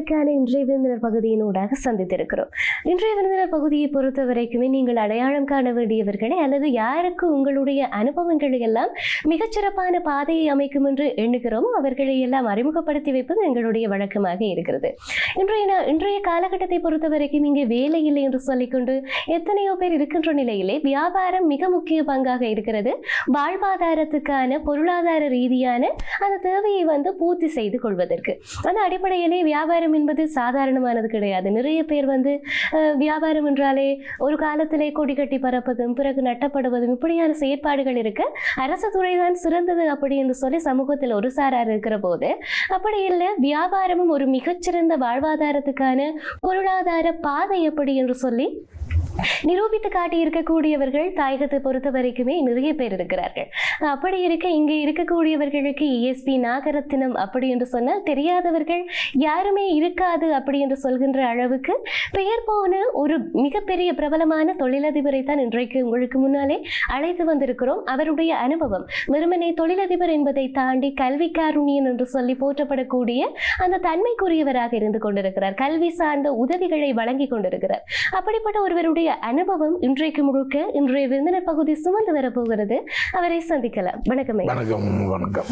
இன்றைய இன்றைய விருந்தினர் பகுதியினூடாக சந்தித்திருக்கிறோம். இன்றைய விருந்தினர் பகுதியை பொறுத்த வரைக்குமே நீங்கள் அடையாளம் காண வேண்டியவர்களை அல்லது யாருக்கு உங்களுடைய அனுபவங்களை எல்லாம் மிகச்சிறப்பான பாதையை அமைக்கும் என்று எண்ணுகிறோமோ அவர்களை எல்லாம் அறிமுகப்படுத்தி வைப்பது எங்களுடைய வழக்கமாக இருக்கிறது. இன்றைய இன்றைய காலகட்டத்தை பொறுத்த வரைக்கும் இங்கே வேலை இல்லை என்று சொல்லிக்கொண்டு எத்தனையோ பேர் இருக்கின்ற நிலையிலே வியாபாரம் மிக முக்கிய பங்காக இருக்கிறது. வாழ்வாதாரத்துக்கான பொருளாதார ரீதியான அந்த தேவையை வந்து பூர்த்தி செய்து கொள்வதற்கு. அந்த அடிப்படையிலே வியாபாரம் என்பது சாதாரணமானது கிடையாது. நிறைய பேர் வந்து வியாபாரம் என்றாலே ஒரு காலத்திலே கொடி கட்டி பறப்பதும் பிறகு நட்டப்படுவதும் இப்படியான செயற்பாடுகள் இருக்கு. அரசு துறைதான் சிறந்தது அப்படி என்று சொல்லி சமூகத்தில் ஒரு சாரார் இருக்கிற போது அப்படி இல்லை வியாபாரமும் ஒரு மிகச்சிறந்த வாழ்வாதாரத்துக்கான பொருளாதார பாதை எப்படி என்று சொல்லி நிரூபித்து காட்டி இருக்கக்கூடியவர்கள் தாயகத்தை பொறுத்த வரைக்குமே நிறைய பேர் இருக்கிறார்கள். அப்படி இருக்க இங்கே இருக்கக்கூடியவர்களுக்கு இஎஸ்பி நாகரத்தினம் அப்படி என்று சொன்னால் தெரியாதவர்கள் யாருமே இருக்காது அப்படி என்று சொல்கின்ற அளவுக்கு பெயர் போன ஒரு மிகப்பெரிய பிரபலமான தொழிலதிபரை தான் இன்றைக்கு உங்களுக்கு முன்னாலே அழைத்து வந்திருக்கிறோம். அவருடைய அனுபவம் வெறுமனே தொழிலதிபர் என்பதை தாண்டி கல்வி காருண்யன் என்று சொல்லி போற்றப்படக்கூடிய அந்த தன்மைக்குரியவராக இருந்து கொண்டிருக்கிறார். கல்வி சார்ந்த உதவிகளை வழங்கி கொண்டிருக்கிறார். அப்படிப்பட்ட ஒருவர் ஒருவருடைய அனுபவம் இன்றைக்கு முழுக்க இன்றைய விருந்தினர் பகுதி சுமந்து வரப்போகிறது. அவரை சந்திக்கலாம். வணக்கம். வணக்கம் வணக்கம்.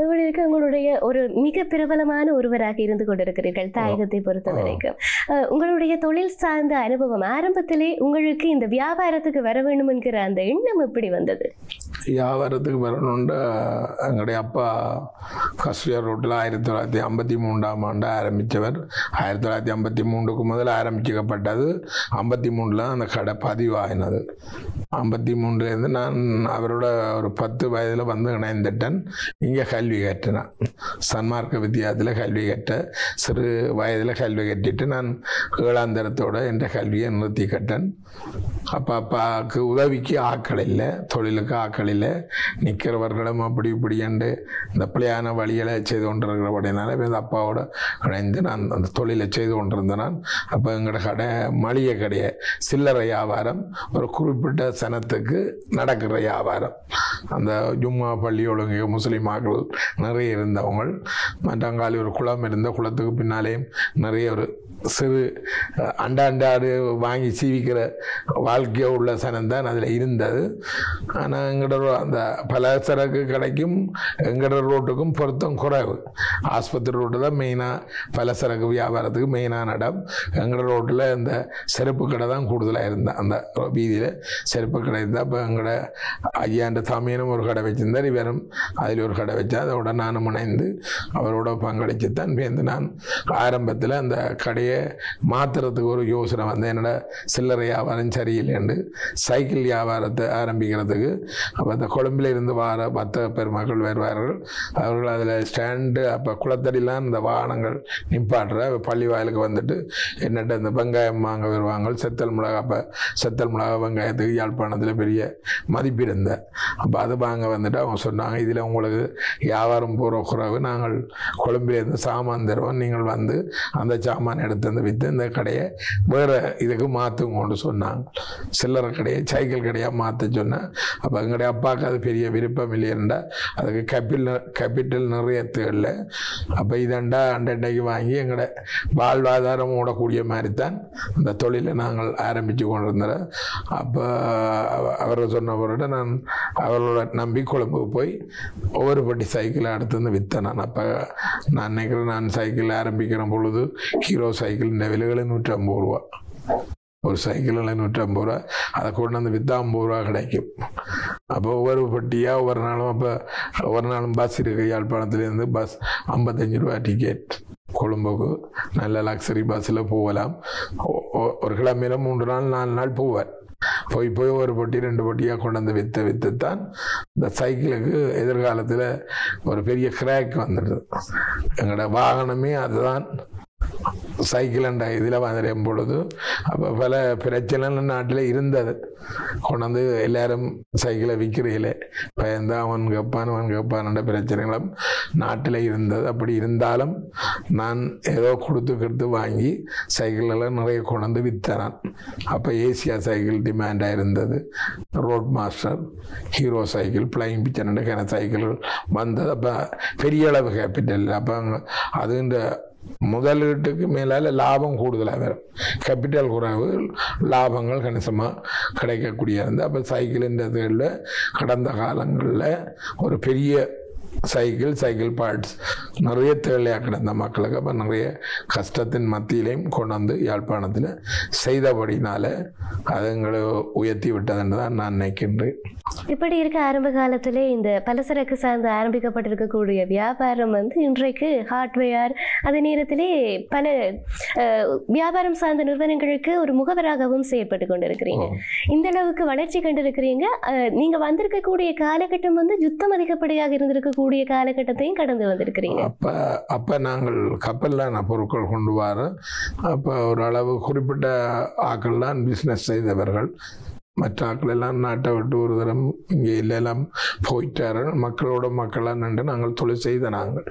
இப்படி இருக்க உங்களுடைய ஒரு மிக பிரபலமான ஒருவராக இருந்து கொண்டிருக்கிறீர்கள் தாயகத்தை பொறுத்த வரைக்கும். உங்களுடைய தொழில் சார்ந்த அனுபவம் ஆரம்பத்திலே உங்களுக்கு இந்த வியாபாரத்துக்கு வர வேண்டும் என்கிற அந்த எண்ணம் எப்படி வந்தது? வியாபாரத்துக்கு வரணுண்டு எங்களுடைய அப்பா கஸ்டியர் ரோட்டில் ஆயிரத்தி தொள்ளாயிரத்தி ஐம்பத்தி மூன்றாம் ஆண்டு ஆரம்பித்தவர். ஆயிரத்தி தொள்ளாயிரத்தி ஐம்பத்தி மூன்றுக்கு முதல்ல ஆரம்பிக்கப்பட்டது. ஐம்பத்தி மூணில் அந்த கடை பதிவாகினது ஐம்பத்தி மூன்றுலேருந்து நான் அவரோட ஒரு பத்து வயதில் வந்து இணைந்துட்டேன். இங்கே கல்வி கற்றினேன். சன்மார்க்க வித்தியாசத்தில் கல்வி கற்ற சிறு வயதில் கல்வி கட்டிட்டு நான் ஏழாந்தரத்தோடு என்ற கல்வியை நிறுத்தி கட்டேன் அப்போ அப்பாவுக்கு உதவிக்கு ஆட்கள் இல்லை தொழிலுக்கு ஆட்கள் இல்லை. நிற்கிறவர்களும் அப்படி இப்படி என்று இந்த பிள்ளையான வழிகளை செய்து கொண்டிருக்கிறபடினால இந்த அப்பாவோட இணைந்து நான் அந்த தொழிலை செய்து கொண்டிருந்தேன். நான் அப்போ எங்களோட கடை மளிகை கடையை சில்லறை வியாபாரம் ஒரு குறிப்பிட்ட சனத்துக்கு நடக்கிற வியாபாரம். அந்த ஜும்மா பள்ளி ஒழுங்கு முஸ்லீமாக்கள் நிறைய இருந்தவங்க மற்றங்காலி ஒரு குளம் இருந்த குளத்துக்கு பின்னாலேயும் நிறைய ஒரு சிறு அண்டாண்டாடு வாங்கி சீவிக்கிற வாழ்க்கையோ உள்ள சனம் தான் அதில் இருந்தது. ஆனால் எங்களோட அந்த அந்த பலசரக்கு கடைக்கும் எங்களோட ரோட்டுக்கும் பொருத்தம் குறைவு. ஆஸ்பத்திரி ரோட்டு தான் மெயினாக பலசரக்கு வியாபாரத்துக்கு மெயினான இடம் எங்களோட ரோட்டில் இந்த செருப்பு கடை தான் கூடுதலாக இருந்தேன் அந்த வீதியில் செருப்பு கடை இருந்தால் இப்போ எங்களோட ஐயாண்ட சாமியனும் ஒரு கடை வச்சிருந்தார் இவரும் அதில் ஒரு கடை வச்சா அதோட நானும் இணைந்து அவரோட பங்களிச்சு தான் பேருந்து நான் ஆரம்பத்தில் அந்த கடையை மாற்றுறதுக்கு ஒரு யோசனை வந்து என்னோட சில்லறை வியாபாரம் என்று சைக்கிள் வியாபாரத்தை ஆரம்பிக்கிறதுக்கு. அப்போ அந்த கொழும்பில் இருந்து வார பத்த பெருமக்கள் வருவார்கள். அவர்கள் அதில் ஸ்டாண்டு அப்போ குளத்தடிலாம் இந்த வாகனங்கள் நிப்பாட்டுற பள்ளி வாயிலுக்கு வந்துட்டு என்னட்ட இந்த வெங்காயம் வாங்க வருவாங்க. செத்தல் மிளகா அப்போ செத்தல் மிளகா வெங்காயத்துக்கு யாழ்ப்பாணத்தில் பெரிய மதிப்பு இருந்த அப்போ அது வாங்க வந்துட்டு அவங்க சொன்னாங்க இதில் உங்களுக்கு வியாபாரம் போகிற குறைவு. நாங்கள் கொழும்பிலேருந்து சாமான் தருவோம். நீங்கள் வந்து அந்த சாமான் எடுத்து வந்து விற்று இந்த கடையை வேறு இதுக்கு மாற்றுங்கன்னு சொன்னாங்க. சில்லறை கடையை சைக்கிள் கடையாக மாற்ற சொன்னேன் அப்போ எங்களுடைய அப்பாவுக்கு அது பெரிய விருப்பம் இல்லையண்டா அதுக்கு கப்பில் கேபிட்டல் நிறைய தேடல. அப்போ இதண்டா அண்டண்டைக்கு வாங்கி எங்களோட வாழ்வாதாரம் ஓடக்கூடிய மாதிரி தான் அந்த தொழிலை நாங்கள் ஆரம்பித்து கொண்டிருந்தோம் அப்போ அவர் சொன்னவரோட நான் அவரோட நம்பி கொழும்புக்கு போய் ஒவ்வொரு பட்டி சைக்கிளை அடுத்து வந்து விற்றேன் நான். அப்போ நான் நினைக்கிறேன் நான் சைக்கிள் ஆரம்பிக்கிற பொழுது ஹீரோ சைக்கிள் இந்த விலைகளை எழுநூற்றி ஐம்பது ரூபா. ஒரு சைக்கிள் நூற்றம்பது ரூபா அதை கொண்டு வந்து விற்றா ஐம்பது ரூபா கிடைக்கும். அப்போ ஒவ்வொரு பட்டியாக ஒவ்வொரு நாளும் அப்போ ஒவ்வொரு நாளும் பஸ் இருக்குது யாழ்ப்பாணத்துலேருந்து பஸ் ஐம்பத்தஞ்சு ரூபா டிக்கெட் கொழும்புக்கு நல்ல லக்ஸரி பஸ்ஸில் போகலாம். ஒரு கிழமையில மூன்று நாள் நாலு நாள் போவேன் போய் போய் ஒரு பொட்டி ரெண்டு பொட்டியாக கொண்டு வந்து விற்று விற்று தான் இந்த சைக்கிளுக்கு எதிர்காலத்தில் ஒரு பெரிய கிராக் வந்துடுது. எங்களோட வாகனமே அதுதான். சைக்கிள் இதில் வந்துடும் பொழுது. அப்போ பல பிரச்சனை நாட்டில் இருந்தது. கொண்டாந்து எல்லாரும் சைக்கிளை விற்கிறீங்களே பயந்தா அவன் கேட்பான் அவன் கேட்பான் பிரச்சனைகளும் நாட்டில் இருந்தது. அப்படி இருந்தாலும் நான் ஏதோ கொடுத்து கொடுத்து வாங்கி சைக்கிளெல்லாம் நிறைய கொண்டாந்து வித்தனான் அப்போ ஏசியா சைக்கிள் டிமாண்டாக இருந்தது. ரோட் மாஸ்டர் ஹீரோ சைக்கிள் பிளைன் பிச்சர் கன சைக்கிள்கள் வந்தது. அப்போ பெரிய அளவு கேபிட்டல் அப்போ அதுன்ற முதலீட்டுக்கு மேலால் லாபம் கூடுதலாக வரும். கேபிட்டல் குறைவு லாபங்கள் கணிசமாக கிடைக்கக்கூடிய இருந்து அப்போ சைக்கிள்ன்றதுகளில் கடந்த காலங்களில் ஒரு பெரிய சைக்கிள் சைக்கிள் பார்ட்ஸ் நிறைய தேவையாக கிடந்த மக்களுக்கு. அப்போ நிறைய கஷ்டத்தின் மத்தியிலையும் கொண்டு வந்து யாழ்ப்பாணத்தில் செய்தபடினால அது எங்களை உயர்த்தி விட்டதுன்னு தான் நான் நினைக்கின்றேன். இப்படி இருக்க ஆரம்ப காலத்திலே இந்த பலசரக்கு சார்ந்து ஆரம்பிக்கப்பட்டிருக்கக்கூடிய வியாபாரம் வந்து இன்றைக்கு ஹார்ட்வேர் அதே நேரத்திலே பல வியாபாரம் சார்ந்த நிறுவனங்களுக்கு ஒரு முகவராகவும் செயற்பட்டு கொண்டிருக்கிறீங்க. இந்த அளவுக்கு வளர்ச்சி கண்டிருக்கிறீங்க. அஹ், நீங்க வந்திருக்கக்கூடிய காலகட்டம் வந்து யுத்தம் அதிகப்படியாக கூடிய காலகட்டத்தையும் கடந்து வந்திருக்கிறீங்க. அப்போ அப்போ நாங்கள் கப்பலில் நான் பொருட்கள் கொண்டு வரோம் அப்போ ஓரளவு குறிப்பிட்ட ஆக்கள் தான் பிஸ்னஸ் செய்தவர்கள். மற்ற ஆக்கள் எல்லாம் நாட்டை விட்டு ஒரு தரம் இங்கே எல்லாம் போயிட்டாரு மக்களோட மக்களாக நின்று நாங்கள் தொழில் செய்த நாங்கள்.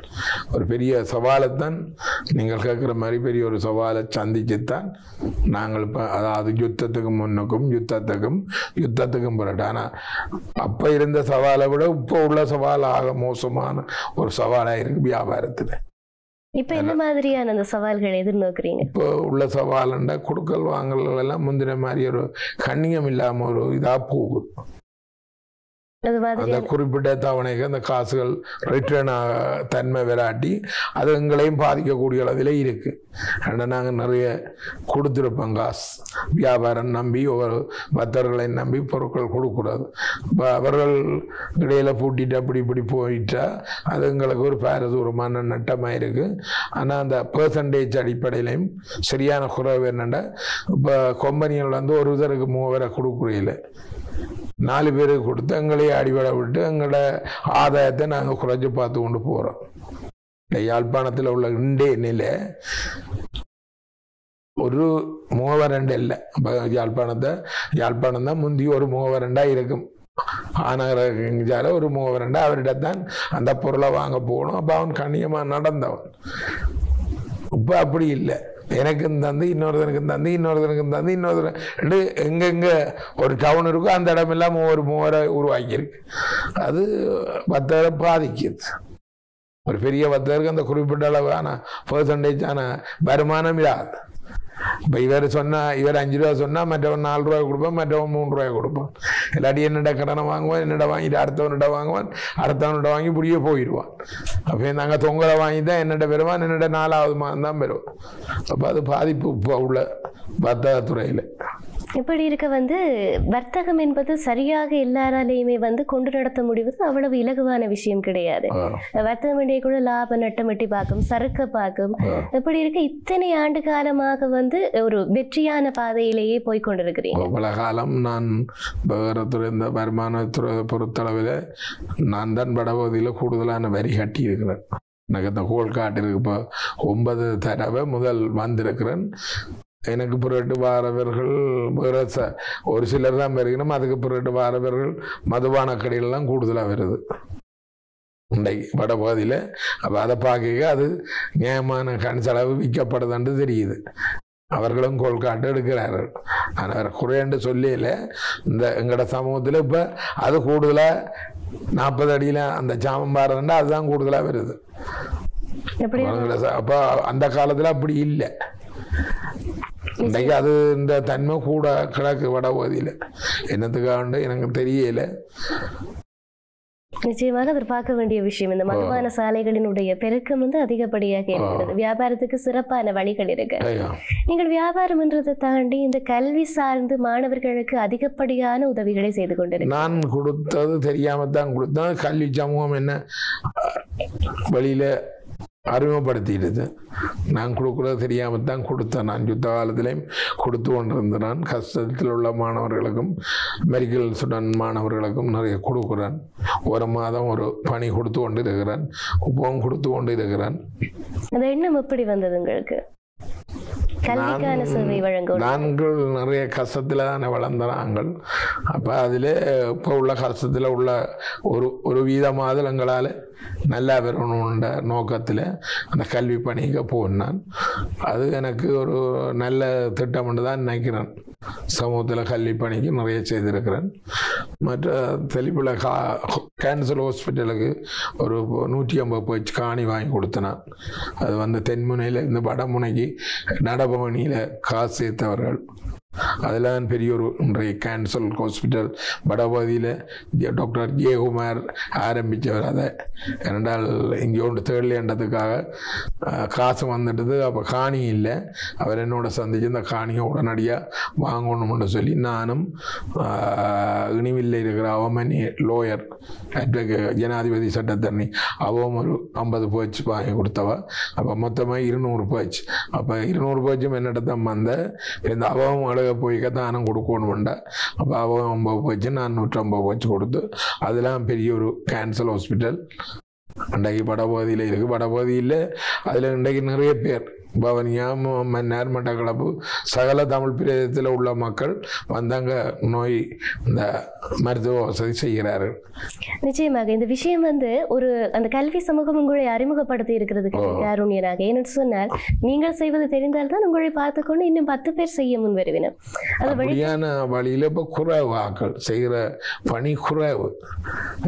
ஒரு பெரிய சவாலைத்தான் நீங்கள் கேட்குற மாதிரி பெரிய ஒரு சவாலை சந்திச்சுத்தான் நாங்கள் இப்போ அதாவது யுத்தத்துக்கு முன்னுக்கும் யுத்தத்துக்கும் யுத்தத்துக்கும் பிறகு ஆனால் அப்போ இருந்த சவாலை விட இப்போ உள்ள சவால் ஆக மோசமான ஒரு சவாலாக இருக்குது வியாபாரத்தில். இப்ப என்ன? மாதிரியான அந்த சவால்களை எதிர்நோக்குறீங்க? இப்போ உள்ள சவாலண்டா கொடுக்கல் வாங்கல் எல்லாம் முந்தின மாதிரி ஒரு கண்ணியம் இல்லாமல் ஒரு இதாக போகுது. அந்த குறிப்பிட்ட தவணைக்கு அந்த காசுகள் ரிட்டர்ன் தன்மை விராட்டி அது எங்களையும் பாதிக்கக்கூடிய அளவில் இருக்கு. ஏன்னா நாங்கள் நிறைய கொடுத்துருப்போம் காசு. வியாபாரம் நம்பி ஒவ்வொரு பக்தர்களை நம்பி பொருட்கள் கொடுக்கூடாது இப்போ அவர்கள் இடையில பூட்டிட்டு அப்படி இப்படி போயிட்டா அது எங்களுக்கு ஒரு பாரதூரமான நட்டமாக இருக்கு ஆனால் அந்த பெர்சன்டேஜ் அடிப்படையிலையும் சரியான குறைவு என்னென்னா இப்போ கொம்பனிகள் வந்து ஒரு இதற்கு மூவரை கொடுக்குறையில் நாலு பேருக்கு கொடுத்து எங்களையே அடிபட விட்டு எங்களோட ஆதாயத்தை நாங்கள் குறைஞ்சி பார்த்து கொண்டு போகிறோம் இந்த யாழ்ப்பாணத்தில் உள்ள இண்டே நிலை ஒரு மூவரண்டு இல்லை. யாழ்ப்பாணத்தை யாழ்ப்பாணம் தான் முந்தி ஒரு மூவரண்டாக இருக்கும். ஆனகரஞ்சால ஒரு முகவரண்டா அவரிடத்தான் அந்த பொருளை வாங்க போகணும் அப்போ அவன் கண்ணியமாக நடந்தவன். இப்போ அப்படி இல்லை. எனக்கும் தந்து இன்னொருத்தனுக்கும் தந்து இன்னொருத்தனுக்கும் தந்து இன்னொருத்தன். எங்கெங்கே ஒரு டவுன் இருக்கோ அந்த இடமெல்லாம் ஒவ்வொரு மூவரை உருவாக்கியிருக்கு. அது பத்தரை பாதிக்குது. ஒரு பெரிய பத்தருக்கு அந்த குறிப்பிட்ட அளவான பர்சன்டேஜான வருமானம் இல்லாது. இப்போ இவர் சொன்னால் இவர் அஞ்சு ரூபா சொன்னால் மற்றவன் நாலு ரூபாய் கொடுப்பான் மற்றவன் மூணு ரூபாய் கொடுப்பான் இல்லாட்டி என்னிட கடனை வாங்குவான் என்னிட வாங்கிட்டு அடுத்தவனிட வாங்குவான் அடுத்தவனிட வாங்கி இப்படியே போயிடுவான் அப்போ நாங்கள் தொங்கலை வாங்கி தான் என்னிட பெறுவான் என்னிட நாலாவது மாதம் தான் பெறுவான் அப்போ அது பாதிப்பு இப்போ உள்ள வர்த்தகத்துறையில் இப்படி இருக்க வந்து வர்த்தகம் என்பது சரியாக எல்லாராலையுமே வந்து கொண்டு நடத்த முடிவது அவ்வளவு இலகுவான விஷயம் கிடையாது. வர்த்தகம் வேண்டிய கூட லாப நட்டம் எட்டி பார்க்கும் சறுக்க பார்க்கும். இப்படி இருக்க? இத்தனை ஆண்டு காலமாக வந்து ஒரு வெற்றியான பாதையிலேயே போய் கொண்டிருக்கிறீங்க பல காலம் நான் வேறு துறை இந்த வருமானத்துறை பொறுத்தளவில் நான் தான் வடபகுதியில் கூடுதலான வரி கட்டி இருக்கிறேன் எனக்கு இந்த கோல் காட்டிற்கு இப்போ ஒன்பது தடவை முதல் வந்திருக்கிறேன். எனக்கு பிறகு வாரவர்கள் வேறு ச ஒரு சிலர் தான் வருகிறோம் அதுக்கு பிறகு வாரவர்கள் மதுபான கடையிலலாம் கூடுதலாக வருது. இன்றைக்கு வடபகுதியில். அப்போ அதை பார்க்க அது நியாயமான கண் செலவு விற்கப்படுதுன்னு தெரியுது. அவர்களும் கோல்காட்டு எடுக்கிறார்கள். ஆனால் வேறு குறையண்டு சொல்லல இந்த எங்களோட சமூகத்தில் இப்போ அது கூடுதலாக நாற்பது அடியில் அந்த சாமம் பாருன்னா அதுதான் கூடுதலாக வருது. அப்போ அந்த காலத்தில் அப்படி இல்லை. இன்றைக்கு அது இந்த தன்மை கூட கிழக்கு வடபகுதியில். என்னத்துக்காக எனக்கு தெரியல. நிச்சயமாக அது பார்க்க வேண்டிய விஷயம். இந்த மதுபான சாலைகளினுடைய பெருக்கம் வந்து அதிகப்படியாக இருக்கிறது. வியாபாரத்துக்கு சிறப்பான வழிகள் இருக்கு. நீங்கள் வியாபாரம்ன்றதை தாண்டி இந்த கல்வி சார்ந்து மாணவர்களுக்கு அதிகப்படியான உதவிகளை செய்து கொண்டிருக்கு நான் கொடுத்தது தெரியாம தான் கொடுத்தேன். கல்வி சமூகம் என்ன? வழியில அறிமுகப்படுத்திடுது நான் கொடுக்குறது தெரியாமல் தான் கொடுத்தேன். நான் யுத்த காலத்திலையும் கொடுத்து கொண்டிருந்தேன். நான் கஷ்டத்தில் உள்ள மாணவர்களுக்கும் மெடிக்கல் ஸ்டூடெண்ட் மாணவர்களுக்கும் நிறைய கொடுக்குறேன். ஒரு மாதம் ஒரு பணி கொடுத்து கொண்டு இருக்கிறேன் உப்பவும் கொடுத்து கொண்டு இருக்கிறேன் அந்த எண்ணம் எப்படி வந்தது உங்களுக்கு? கல்விக்கான சேவை வழங்கும் நாங்கள் நிறைய கஷ்டத்தில் தானே வளர்ந்த நாங்கள். அப்போ அதில் இப்போ உள்ள கஷ்டத்தில் உள்ள ஒரு ஒரு வீதமாவது எங்களால் நல்லா வரணுன்ற நோக்கத்தில் அந்த கல்வி பணிக்கு போனான் அது எனக்கு ஒரு நல்ல திட்டம்னு தான் நினைக்கிறேன். சமூகத்தில் கல்வி பணிக்கு நிறைய செய்திருக்கிறேன். மற்ற தெளிப்பில் கா கேன்சர் ஹாஸ்பிட்டலுக்கு ஒரு நூற்றி ஐம்பது போயிடுச்சு காணி வாங்கி கொடுத்தனான் அது வந்து தென்முனையில் இந்த வடமுனைக்கு நடபவனியில் காசு சேர்த்தவர்கள். அதில் பெரிய ஒரு இன்றைய கேன்சல் ஹாஸ்பிட்டல் வடபகுதியில் டாக்டர் ஜெயகுமார் ஆரம்பித்தவர் அதை. ஏனென்றால் இங்கே ஒன்று தேடலேன்றதுக்காக காசு வந்துட்டது அப்போ காணி இல்லை. அவர் என்னோட சந்திச்சு இந்த காணியை உடனடியாக வாங்கணும்னு சொல்லி நானும் இனிவில் இருக்கிற அவமனி லோயர் அட்வொகேட் ஜனாதிபதி சட்டத்தரணி அவம் ஒரு ஐம்பது பேச்சு வாங்கி கொடுத்தவ. அப்போ மொத்தமாக இருநூறு பேச்சு. அப்போ இருநூறு பேச்சும் என்னிட்ட தான் வந்த. இந்த அவவும் அழக போய் தானம் கொடுக்கணும்ண்டா அப்போ அவன் ஐம்பது பேச்சு நான் நூற்றம்பது பேச்சு கொடுத்து அதெல்லாம் பெரிய ஒரு கேன்சர் ஹாஸ்பிட்டல் அன்றைக்கு வடபகுதியில் இருக்குது வடபகுதியில் அதில் இன்றைக்கு நிறைய பேர் பவனியா ம- மன்னார் மட்டக்களப்பு சகல தமிழ் பிரதேசத்தில் உள்ள மக்கள் வந்தாங்க நோய் இந்த மருத்துவ வசதி செய்கிறார்கள். நிச்சயமாக இந்த விஷயம் வந்து ஒரு அந்த கல்வி சமூகம் உங்களை அறிமுகப்படுத்தி இருக்கிறதுக்கு காரூணியராக ஏன்னு சொன்னால் நீங்கள் செய்வது தெரிந்தால்தான் உங்களை பார்த்துக்கொண்டு இன்னும் பத்து பேர் செய்ய முன் வருவினர் அது வழி அப்படியான வழியில் இப்போ குறைவு ஆக்கள் செய்கிற பணி குறைவு.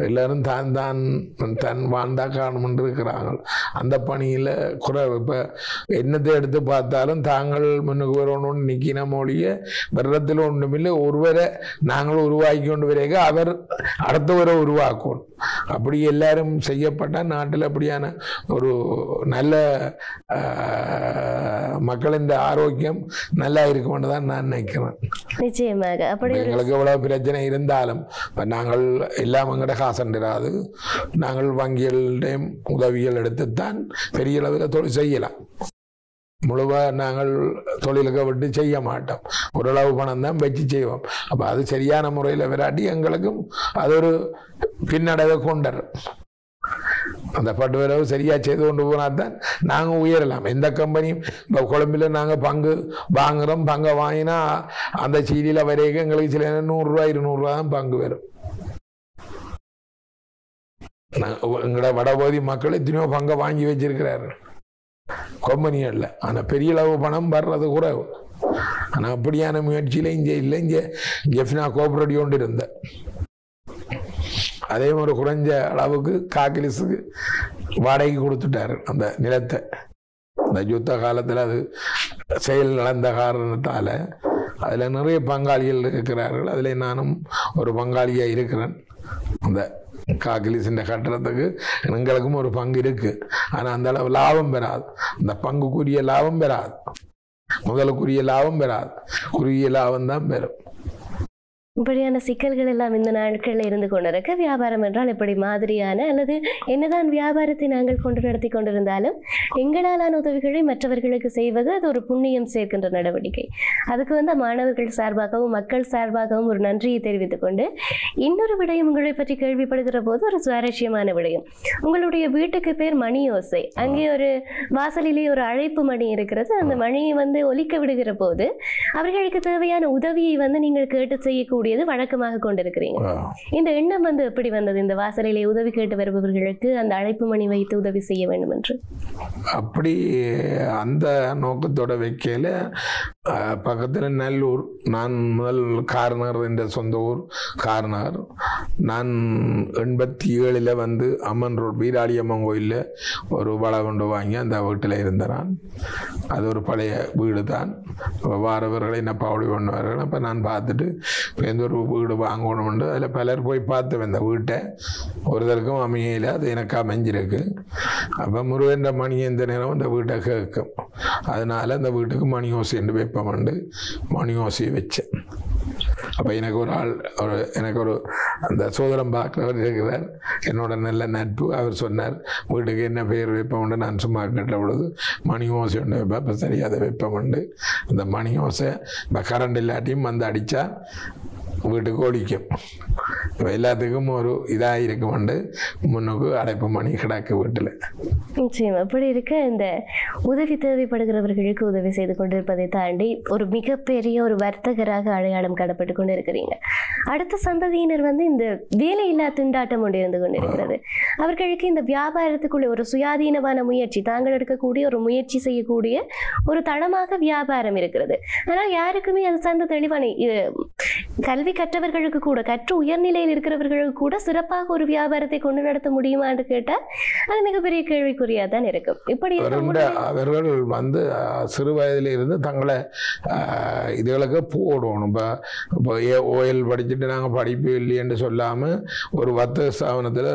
எல்லாரும் தான் தான் தன் வாழ்ந்தா காணுமென்று இருக்கிறாங்க அந்த பணியில் குறைவு. இப்போ என்னத்தை எடுத்து பார்த்தாலும் தாங்கள் முன்னுக்கு வரணும்னு நிற்கின மொழிய வெள்ளத்தில் ஒன்றுமில்லை. ஒருவரை நாங்கள் உருவாக்கி கொண்டு வரைக்க அவர் அடுத்தவரை உருவாக்கணும் அப்படி எல்லாரும் செய்யப்பட்டால் நாட்டில் அப்படியான ஒரு நல்ல மக்களின் ஆரோக்கியம் நல்லா இருக்கும்னு தான் நான் நினைக்கிறேன். நிச்சயமாக. அப்படி எங்களுக்கு எவ்வளவு பிரச்சனை இருந்தாலும் இப்ப நாங்கள் எல்லாம் எங்கட காசண்டிராது நாங்கள் வங்கிகளிடையும் உதவிகள் எடுத்துத்தான் பெரிய அளவில் தொழில் செய்யலாம். முழுவா நாங்கள் தொழிலுக்கு விட்டு செய்ய மாட்டோம். ஓரளவு பணம் தான் வச்சு செய்வோம். அப்போ அது சரியான முறையில் விராட்டி எங்களுக்கும் அது ஒரு பின்னடைவை கொண்டர் அந்த பட்டு வரவு சரியாக செய்து கொண்டு போனால் தான் நாங்கள் உயரலாம். எந்த கம்பெனியும் இப்போ கொழம்பில் நாங்கள் பங்கு வாங்குறோம் பங்கை வாங்கினா அந்த சீடியில் வரைக்கும் எங்களுக்கு சில நேரம் நூறுரூவா இருநூறுவா தான் பங்கு வரும். எங்களோட வடபகுதி மக்கள் எத்தனையோ பங்கை வாங்கி வச்சிருக்கிறாரு கம்பெனிகளில் ஆனால் பெரிய அளவு பணம் வர்றது குறைவு ஆனால் அப்படியான முயற்சியில் இங்கே இல்லை. இங்கே ஜெஃப்னா கோபரடி கொண்டு இருந்தேன் அதே மாதிரி குறைஞ்ச அளவுக்கு காக்கிலிஸுக்கு வாடகைக்கு கொடுத்துட்டாரு அந்த நிலத்தை. அந்த யுத்த காலத்தில் அது செயல் நடந்த காரணத்தால் அதில் நிறைய பங்காளிகள் இருக்கிறார்கள். அதில் நானும் ஒரு பங்காளியாக இருக்கிறேன். அந்த காக்கிலிஸின் கட்டுறதுக்கு எங்களுக்கும் ஒரு பங்கு இருக்குது ஆனால் அந்த அளவு லாபம் பெறாது. அந்த பங்குக்குரிய லாபம் பெறாது. முதலுக்குரிய லாபம் பெறாது. குறுகிய லாபம் தான் பெறும். இப்படியான சிக்கல்கள் எல்லாம் இந்த நாட்களில் இருந்து கொண்டிருக்க. வியாபாரம் என்றால் இப்படி மாதிரியான அல்லது என்னதான் வியாபாரத்தை நாங்கள் கொண்டு நடத்தி கொண்டிருந்தாலும் எங்களாலான உதவிகளை மற்றவர்களுக்கு செய்வது அது ஒரு புண்ணியம் சேர்க்கின்ற நடவடிக்கை. அதுக்கு வந்து மாணவர்கள் சார்பாகவும் மக்கள் சார்பாகவும் ஒரு நன்றியை தெரிவித்துக் கொண்டு இன்னொரு விடயம் உங்களை பற்றி கேள்விப்படுகிற போது ஒரு சுவாரஸ்யமான விடயம். உங்களுடைய வீட்டுக்கு பேர் மணி ஓசை அங்கே ஒரு வாசலிலே ஒரு அழைப்பு மணி இருக்கிறது. அந்த மணியை வந்து ஒலிக்க விடுகிற போது அவர்களுக்கு தேவையான உதவியை வந்து நீங்கள் கேட்டு செய்யக்கூடிய செய்யக்கூடியது வழக்கமாக கொண்டிருக்கிறீங்க. இந்த எண்ணம் வந்து எப்படி வந்தது? இந்த வாசலிலே உதவி கேட்டு வருபவர்களுக்கு அந்த அழைப்பு மணி வைத்து உதவி செய்ய வேண்டும் என்று அப்படி அந்த நோக்கத்தோட வைக்கையில் பக்கத்தில் நல்லூர் நான் முதல் கார்னர் என்ற சொந்த ஊர் கார்னர். நான் எண்பத்தி ஏழில் வந்து அம்மன் ரோட் வீராளி அம்மன் கோயிலில் ஒரு வளை கொண்டு வாங்கி அந்த வீட்டில் இருந்தேன் அது ஒரு பழைய வீடு தான் வாரவர்களை என்ன பாவடி பண்ணுவார்கள்? அப்போ நான் பார்த்துட்டு ஒரு வீடு வாங்கணும்னு அதில் பலர் போய் பார்த்து இந்த வீட்டை ஒருத்தருக்கும் அமையல அது எனக்கு அமைஞ்சிருக்கு அப்போ முருகன்ற மணி எந்த நேரம் அந்த வீட்டை கேட்கும் அதனால அந்த வீட்டுக்கு மணி ஓசி என்று வைப்பமண்டு மணி ஓசையை வச்சேன் அப்போ எனக்கு ஒரு ஆள் ஒரு எனக்கு ஒரு அந்த சோதரம் பார்க்குறவர் இருக்கிறார் என்னோட நல்ல நட்பு அவர் சொன்னார் வீட்டுக்கு என்ன பெயர் வைப்போம்னு நான் சும்மா கேட்ட பொழுது மணி ஓசை ஒன்று வைப்பேன் இப்போ சரி அதை வைப்போம்ண்டு அந்த மணி ஓசை இப்போ கரண்ட் இல்லாட்டியும் வந்து அடித்தா வீட்டுக்கு ஒழிக்கும் இப்போ எல்லாத்துக்கும் ஒரு இதாக இருக்குமெண்டு முன்னுக்கு அடைப்பு மணி கிடக்கு வீட்டில் நிச்சயம் அப்படி இருக்க இந்த உதவி தேவைப்படுகிறவர்களுக்கு உதவி செய்து கொண்டிருப்பதை தாண்டி ஒரு மிகப்பெரிய ஒரு வர்த்தகராக அடையாளம் காணப்பட்டு கொண்டு இருக்கிறீங்க அடுத்த சந்ததியினர் வந்து இந்த வேலையில்லா திண்டாட்டம் ஒன்று இருந்து கொண்டிருக்கிறது அவர்களுக்கு இந்த வியாபாரத்துக்குள்ள ஒரு சுயாதீனமான முயற்சி தாங்கள் எடுக்கக்கூடிய ஒரு முயற்சி செய்யக்கூடிய ஒரு தளமாக வியாபாரம் இருக்கிறது ஆனால் யாருக்குமே அது சார்ந்த தெளிவான கல்வி கற்றவர்களுக்கு கூட கற்று உயர்நிலையில் இருக்கிறவர்களுக்கு கூட சிறப்பாக ஒரு வியாபாரத்தை கொண்டு நடத்த முடியுமான்னு கேட்டால் அது மிகப்பெரிய கேள்விக்குறியா தான் இருக்கும். இப்படி அவர்கள் வந்து சிறு வயதில் இருந்து தங்களை இதுகளுக்கு போடணும். இப்போ இப்போ ஓஎல் படிச்சுட்டு நாங்கள் படிப்பு இல்லையென்று சொல்லாமல் ஒரு வர்த்தக ஸ்தாபனத்தில்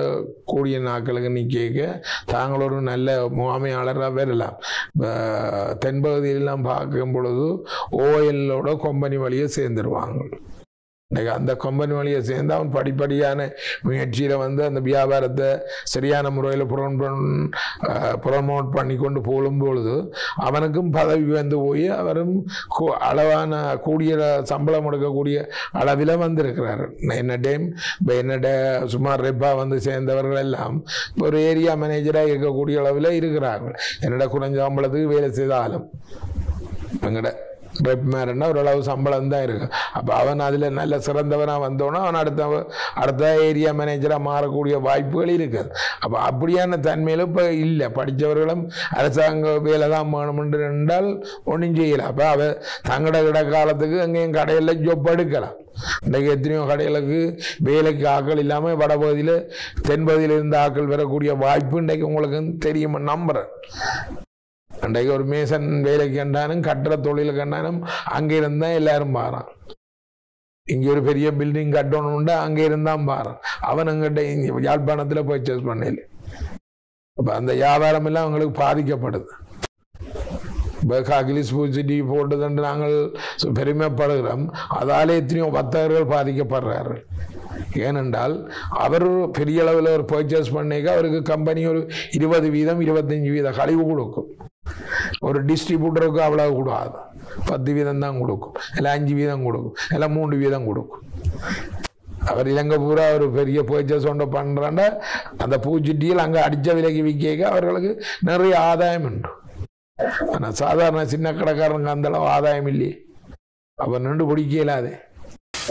கூடிய நாட்களுக்கு நிற்க தாங்கள் ஒரு நல்ல முகாமையாளராக வரலாம். இப்போ தென்பகுதியிலெல்லாம் பார்க்கும் பொழுது ஓஎல்லோட கொம்பனி வழியை சேர்ந்துருவாங்க. இன்னைக்கு அந்த கம்பெனி வழியை சேர்ந்து அவன் படிப்படியான முயற்சியில் வந்து அந்த வியாபாரத்தை சரியான முறையில் ப்ரொமோட் பண்ணி கொண்டு போகும் பொழுது அவனுக்கும் பதவி வந்து போய் அவரும் கு- அளவான கூடிய சம்பளம் கொடுக்கக்கூடிய அளவில் வந்திருக்கிறார். என்ன டைம் இப்போ என்னட சுமார் ரெப்பா வந்து சேர்ந்தவர்கள் எல்லாம் ஒரு ஏரியா மேனேஜராக இருக்கக்கூடிய அளவில் இருக்கிறார்கள். என்னோட குறைஞ்ச சம்பளத்துக்கு வேலை செய்தாலும். எங்கட ரெப் ஓரளவு சம்பளம் தான் இருக்கு. அப்போ அவன் அதில் நல்ல சிறந்தவனாக வந்தோன்னா அவன் அடுத்த அடுத்த ஏரியா மேனேஜராக மாறக்கூடிய வாய்ப்புகள் இருக்குது அப்போ அப்படியான தன்மையில் இப்போ இல்லை. படித்தவர்களும் அரசாங்க வேலை தான் வேணுமென்று என்றால் ஒன்றும் செய்யலை. அப்போ அவ தங்கட கிட காலத்துக்கு அங்கேயும் கடையில் ஜொப் எடுக்கலாம் இன்றைக்கு எத்தனையோ கடைகளுக்கு வேலைக்கு ஆக்கள் இல்லாமல் வடபகுதியில் தென்பகுதியில் இருந்த ஆட்கள் வரக்கூடிய வாய்ப்பு இன்றைக்கு உங்களுக்கு தெரியும் நம்புகிறேன் அன்றைக்கு ஒரு மேசன் வேலைக்கு கண்டானும் கட்டுற தொழில் கண்டானும் அங்கே இருந்தால் எல்லாரும் பாறான். இங்கே ஒரு பெரிய பில்டிங் கட்டணும்னா அங்கே இருந்தான் பாறான். அவன் அங்கிட்ட இங்கே யாழ்ப்பாணத்தில் பர்ச்சேஸ் பண்ணல அப்போ அந்த வியாபாரம் எல்லாம் அவங்களுக்கு பாதிக்கப்படுது. இப்போ காகிலிஸ் பூச்சிட்டி போட்டதுன்று நாங்கள் பெருமைப்படுகிறோம். அதாலே எத்தனையோ வர்த்தகர்கள் பாதிக்கப்படுறார்கள். ஏனென்றால் அவர் பெரிய அளவில் ஒரு பர்ச்சேஸ் பண்ணிக்க அவருக்கு கம்பெனி ஒரு இருபது வீதம் இருபத்தஞ்சு வீதம் கழிவு கொடுக்கும். ஒரு டிஸ்ட்ரிபியூட்டருக்கு அவ்வளவு கூடாது. பத்து வீதம் தான் கொடுக்கும். இல்லை அஞ்சு வீதம் கொடுக்கும். இல்லை மூன்று வீதம் கொடுக்கும். அவர் இலங்கை பூரா ஒரு பெரிய பர்ச்சேஸ் ஒன்று பண்ணுறாண்ட அந்த பூச்சிட்டியில் அங்கே அடித்த விலைக்கு விற்க அவர்களுக்கு நிறைய ஆதாயம் உண்டு. ஆனால் சாதாரண சின்ன கடைக்காரனுக்கு அந்தளவு ஆதாயம் இல்லையே. அவர் நின்று பிடிக்க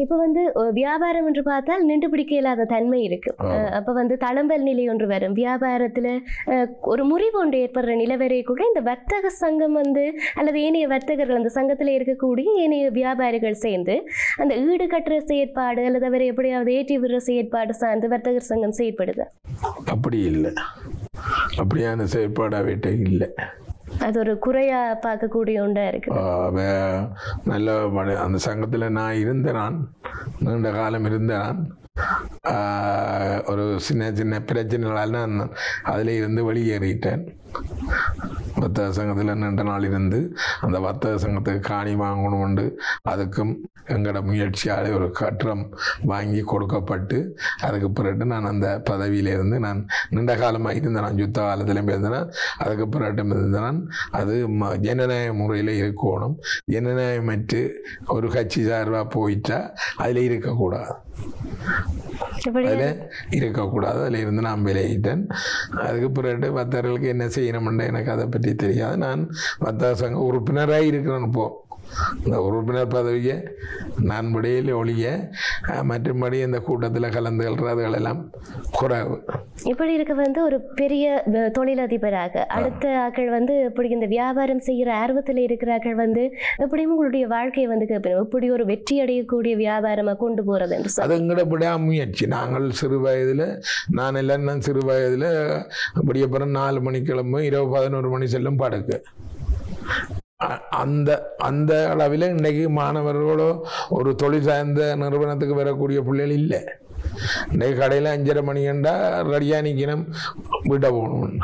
இப்ப வந்து வியாபாரம் என்று பார்த்தால் நின்று பிடிக்க இல்லாத தன்மை இருக்கு. அப்ப வந்து தளம்பல் நிலை ஒன்று வரும். வியாபாரத்துல ஒரு முறிவு ஒன்று ஏற்படுற நிலவரை கூட இந்த வர்த்தக சங்கம் வந்து அல்லது ஏனைய வர்த்தகர்கள் அந்த சங்கத்துல இருக்கக்கூடிய ஏனைய வியாபாரிகள் சேர்ந்து அந்த ஈடு கட்டுற செயற்பாடு அல்லது அவரை எப்படியாவது ஏற்றி விடுற செயற்பாடு சார்ந்து வர்த்தகர் சங்கம் செயற்படுது. அப்படி இல்லை. அப்படியான செயற்பாடு அவர்கிட்ட இல்லை. அது ஒரு குறையா பார்க்கக்கூடிய ஒன்றா இருக்கு. நல்ல அந்த சங்கத்தில் நான் இருந்த நான் நீண்ட காலம் இருந்த நான் ஒரு சின்ன சின்ன பிரச்சனைகளால் நான் அதில் இருந்து வெளியேறிட்டேன். வர்த்தக சங்கத்தில் நின்ற நாள் இருந்து அந்த வர்த்தக சங்கத்துக்கு காணி வாங்கணும்ண்டு. அதுக்கும் எங்களோட முயற்சியால் ஒரு கட்டணம் வாங்கி கொடுக்கப்பட்டு அதுக்கு பிறகு நான் அந்த பதவியிலிருந்து நான் நீண்ட காலமாக இருந்தேன் நான் யுத்த காலத்திலும் இருந்தேன் அதுக்கு பிறகு இருந்தேன் அது ம ஜனநாயக முறையில் இருக்கணும். ஜனநாயகமற்று ஒரு கட்சி சார்பாக போயிட்டா அதில் இருக்கக்கூடாது. அதில் இருக்கக்கூடாது. அதில் இருந்து நான் விலகிட்டேன். அதுக்கு பிறகு வர்த்தகர்களுக்கு என்ன செய்யணும்னு எனக்கு அதை பற்றி தெரியாது. நான் வர்த்தக சங்க உறுப்பினராக இருக்கிறேன் இப்போது இந்த உறுப்பினர் பதவியை நான் விடையில் ஒழிய மற்றும்படி இந்த கூட்டத்தில் கலந்து கொள்றதுகள் எல்லாம் குறைவு. இப்படி இருக்க வந்து ஒரு பெரிய தொழிலதிபராக அடுத்த ஆட்கள் வந்து இப்படி இந்த வியாபாரம் செய்கிற ஆர்வத்தில் இருக்கிறார்கள் வந்து எப்படியும் உங்களுடைய வாழ்க்கையை வந்து கேட்பேன் இப்படி ஒரு வெற்றி அடையக்கூடிய வியாபாரமா கொண்டு போறது என்று அது எங்கட விடாமுயற்சி நாங்கள் சிறு வயதில் நான் எல்லாம் சிறு வயதில் அப்படியே அப்புறம் நாலு மணி கிளம்பும் இரவு பதினோரு மணி செல்லும் படுக்க அந்த அந்த அளவில் இன்றைக்கு மாணவர்களோ ஒரு தொழில் சார்ந்த நிறுவனத்துக்கு வரக்கூடிய பிள்ளைகள் இல்லை. இன்றைக்கு கடையில் அஞ்சரை மணி கண்டா ரெடியாக நிற்கணும் வீட்டை போகணும்.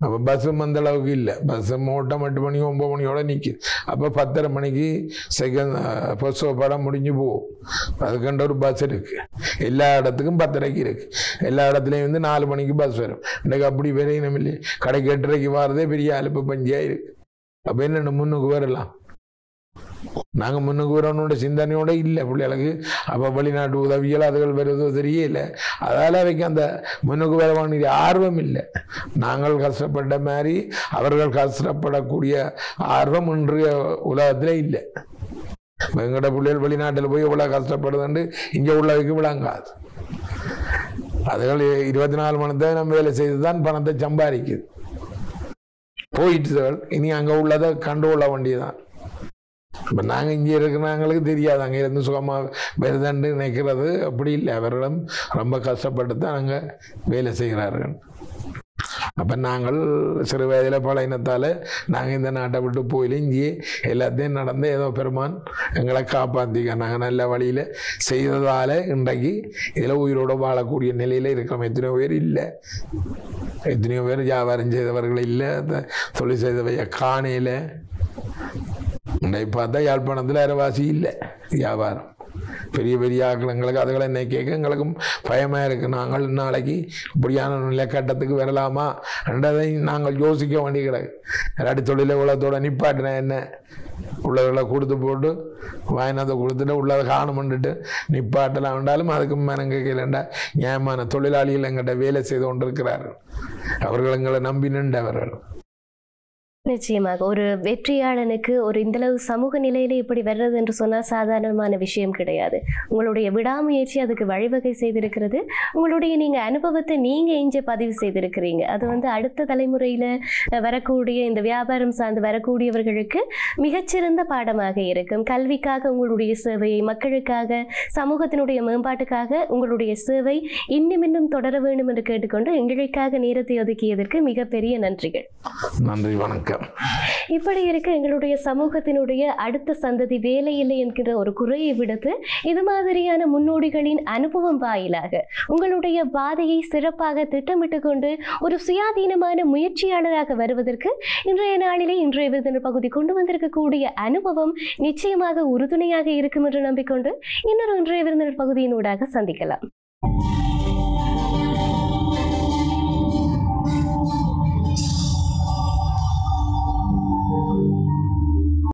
அப்போ பஸ்ஸும் அந்த அளவுக்கு இல்லை. பஸ்ஸும் ஓட்டம் எட்டு மணி ஒம்பது மணியோட நிற்கிது அப்போ பத்தரை மணிக்கு செகண்ட் ஃபர்ஸ்ட் படம் முடிஞ்சு போகும். அதுக்கண்ட ஒரு பஸ் இருக்குது எல்லா இடத்துக்கும் பத்தரைக்கு இருக்குது எல்லா இடத்துலையும் வந்து நாலு மணிக்கு பஸ் வரும். இன்றைக்கு அப்படி விரையினம் இல்லை கடைக்கு எட்டரைக்கு வரதே பெரிய அலுப்பு பஞ்சியாக இருக்குது அப்போ என்ன முன்னுக்கு வரலாம்? நாங்கள் முன்னுக்கு வரணுன்ற சிந்தனையோட இல்லை பிள்ளைகளுக்கு அப்போ வெளிநாட்டு உதவிகள் அதுகள் வருதோ தெரியல. அதால் அவைக்கு அந்த முன்னுக்கு வர வேண்டிய ஆர்வம் இல்லை. நாங்கள் கஷ்டப்பட்ட மாதிரி அவர்கள் கஷ்டப்படக்கூடிய ஆர்வம் இன்றைய உலகத்தில் இல்லை. எங்கட பிள்ளைகள் வெளிநாட்டில் போய் இவ்வளோ கஷ்டப்படுதுண்டு இங்கே உள்ளவைக்கு விளங்காது. அதுகள் இருபத்தி நாலு மணி நேரம் வேலை செய்து தான் பணத்தை சம்பாதிக்குது. போயிட்டுகள் இனி அங்கே உள்ளதை கண்டு கொள்ள இப்போ நாங்கள் இங்கே இருக்கிறவங்களுக்கு தெரியாது. அங்கே இருந்து சுகமாக வருதுன்னு நினைக்கிறது அப்படி இல்லை. அவர்களும் ரொம்ப கஷ்டப்பட்டு தான் அங்கே வேலை செய்கிறார்கள். அப்போ நாங்கள் சிறு வயதில் பழையினத்தால் நாங்கள் இந்த நாட்டை விட்டு போயில இங்கேயே எல்லாத்தையும் நடந்து ஏதோ பெருமான் எங்களை காப்பாற்றிக்க நாங்கள் நல்ல வழியில் செய்ததால் இன்றைக்கு இதில் உயிரோடு வாழக்கூடிய நிலையில் இருக்கிறோம். எத்தனையோ பேர் இல்லை. எத்தனையோ பேர் வியாபாரம் செய்தவர்கள் இல்லை. தொழில் செய்தவைய காணையில் இன்றைக்கு பார்த்தா யாழ்ப்பாணத்தில் அரைவாசி இல்லை வியாபாரம். பெரிய பெரிய ஆக்களுங்களுக்கு அதுகளை என்னை கேட்க எங்களுக்கும் பயமாக இருக்குது நாங்கள் நாளைக்கு இப்படியான நிலக்கட்டத்துக்கு வரலாமா? என்றதை நாங்கள் யோசிக்க வேண்டிய கிடக்கு இல்லாட்டி தொழிலை உலகத்தோட நிப்பாட்டினேன் என்ன? உள்ளவர்களை கொடுத்து போட்டு வாயினத்தை கொடுத்துட்டு உள்ளதை காணுமண்டுட்டு நிப்பாட்டலாம். வேண்டாலும் அதுக்கு மனங்க கேட்கலண்டா நியாயமான தொழிலாளிகள் எங்கிட்ட வேலை செய்து கொண்டிருக்கிறார்கள். அவர்கள் எங்களை நம்பி நின்றவர்கள். நிச்சயமாக. ஒரு வெற்றியாளனுக்கு ஒரு இந்தளவு சமூக நிலையில இப்படி வர்றது என்று சொன்னால் சாதாரணமான விஷயம் கிடையாது. உங்களுடைய விடாமுயற்சி அதுக்கு வழிவகை செய்திருக்கிறது. உங்களுடைய நீங்க அனுபவத்தை நீங்க இங்கே பதிவு செய்திருக்கிறீங்க. அது வந்து அடுத்த தலைமுறையில வரக்கூடிய இந்த வியாபாரம் சார்ந்து வரக்கூடியவர்களுக்கு மிகச்சிறந்த பாடமாக இருக்கும். கல்விக்காக உங்களுடைய சேவையை மக்களுக்காக சமூகத்தினுடைய மேம்பாட்டுக்காக உங்களுடைய சேவை இன்னும் இன்னும் தொடர வேண்டும் என்று கேட்டுக்கொண்டு எங்களுக்காக நேரத்தை ஒதுக்கியதற்கு மிகப்பெரிய நன்றிகள். நன்றி வணக்கம். இப்படி இருக்க எங்களுடைய சமூகத்தினுடைய அடுத்த சந்ததி வேலை இல்லை என்கிற ஒரு குறையை விடுத்து இது மாதிரியான முன்னோடிகளின் அனுபவம் வாயிலாக உங்களுடைய பாதையை சிறப்பாக திட்டமிட்டு கொண்டு ஒரு சுயாதீனமான முயற்சியாளராக வருவதற்கு இன்றைய நாளிலே இன்றைய விருதுநர் பகுதி கொண்டு வந்திருக்கக்கூடிய அனுபவம் நிச்சயமாக உறுதுணையாக இருக்கும் என்று நம்பிக்கொண்டு இன்னொரு இன்றைய விருந்தினர் பகுதியினூடாக சந்திக்கலாம்.